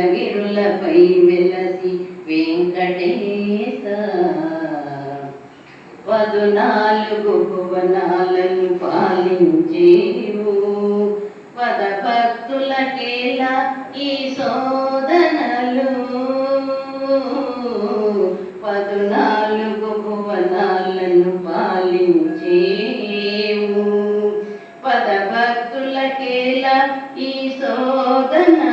సప్తగిరులపై వెలసి వెంకటేశ. పదునాలుగు భువనాలను పాలించేవు. పద భక్తులకేలా ఈ శోధనలు? పదునాలుగు భువనాలను పాలించేవు. పద భక్తులకేలా ఈ శోధన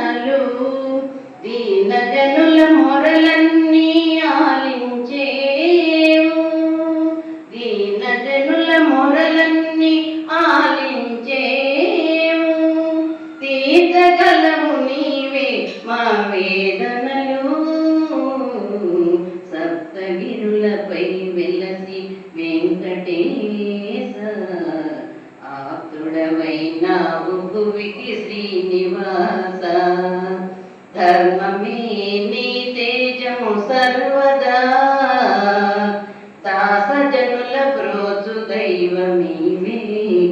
వేదనలు సప్తగిరులపై వెలసి వెంకటేశ ఆతుడవైనావు భువికి శ్రీనివాస. ధర్మమే నీ తేజము సర్వదా. దాసజనుల బ్రోచు దైవమీవే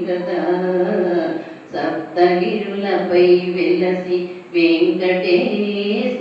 కదా. సప్తగిరులపై వెలసి వెంకటేశ